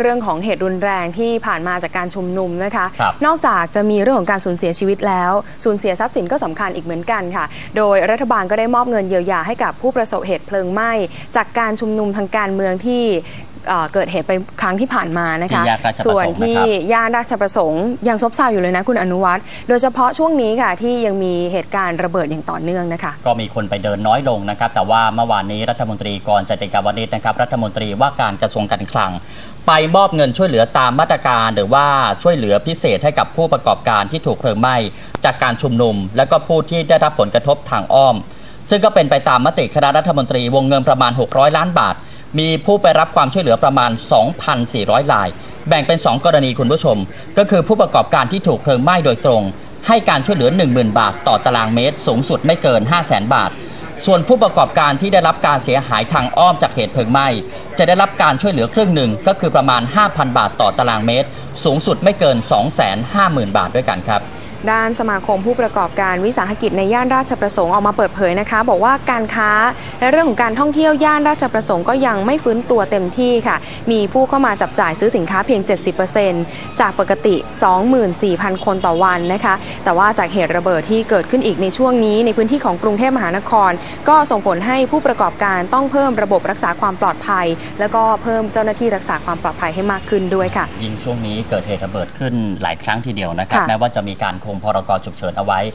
เรื่องของเหตุรุนแรงที่ผ่านมาจากการชุมนุมนะคะครับนอกจากจะมีเรื่องของการสูญเสียชีวิตแล้ว สูญเสียทรัพย์สินก็สำคัญอีกเหมือนกันค่ะ โดยรัฐบาลก็ได้มอบเงินเยียวยาให้กับผู้ประสบเหตุเพลิงไหม้ จากการชุมนุมทางการเมืองที่เอ่อเกิดเหตุไปครั้งที่ผ่านมานะคะที่แยกราชประสงค์ส่วนที่นะครับย่านราชประสงค์ยังซบเซาอยู่เลยนะคุณอนุวัฒน์โดยเฉพาะช่วงนี้ค่ะที่ยังมีเหตุการณ์ระเบิดอย่างต่อเนื่องนะคะ ก็มีคนไปเดินน้อยลงนะครับ แต่ว่าเมื่อวานนี้รัฐมนตรีกรจติกาวนิชนะครับ รัฐมนตรีว่าการกระทรวงการคลัง ไปมอบเงินช่วยเหลือตามมาตรการหรือว่าช่วยเหลือพิเศษให้กับผู้ประกอบการที่ถูกเพลิงไหม้จากการชุมนุม และก็ผู้ที่ได้รับผลกระทบทางอ้อม ซึ่งก็เป็นไปตามมติคณะรัฐมนตรีวงเงินประมาณ 600 ล้านบาท มีผู้ไปรับความช่วยเหลือประมาณ 2,400 ราย แบ่งเป็น 2 กรณีคุณผู้ชม ก็คือผู้ประกอบการที่ถูกเพลิงไหม้โดยตรง ให้การช่วยเหลือ 10,000 บาท ต่อตารางเมตร สูงสุดไม่เกิน 500,000 บาท ส่วนผู้ประกอบการที่ได้รับการเสียหายทางอ้อมจากเหตุเพลิงไหม้จะได้รับการช่วยเหลือครึ่งหนึ่งก็คือประมาณ 5,000 บาทต่อตารางเมตร สูงสุดไม่เกิน 250,000 บาทด้วยกันครับ ด้านสมาคมผู้ประกอบการวิสาหกิจในย่านราชประสงค์ออกมาเปิดเผยนะคะ บอกว่าการค้าและเรื่องของการท่องเที่ยวย่านราชประสงค์ก็ยังไม่ฟื้นตัวเต็มที่ค่ะ มีผู้เข้ามาจับจ่ายซื้อสินค้าเพียง 70%จากปกติ 24,000 คนต่อวันนะคะ แต่ว่าจากเหตุระเบิดที่เกิดขึ้นอีกในช่วงนี้ในพื้นที่ของกรุงเทพมหานคร ก็ส่งผลให้ผู้ประกอบการต้องเพิ่มระบบรักษาความปลอดภัย แล้วก็เพิ่มเจ้าหน้าที่รักษาความปลอดภัยให้มากขึ้นด้วยค่ะ ยิ่งช่วงนี้เกิดเหตุระเบิดขึ้นหลายครั้งทีเดียวนะครับค่ะแม้ว่าจะมีการคงพรกฉุกเฉินเอาไว้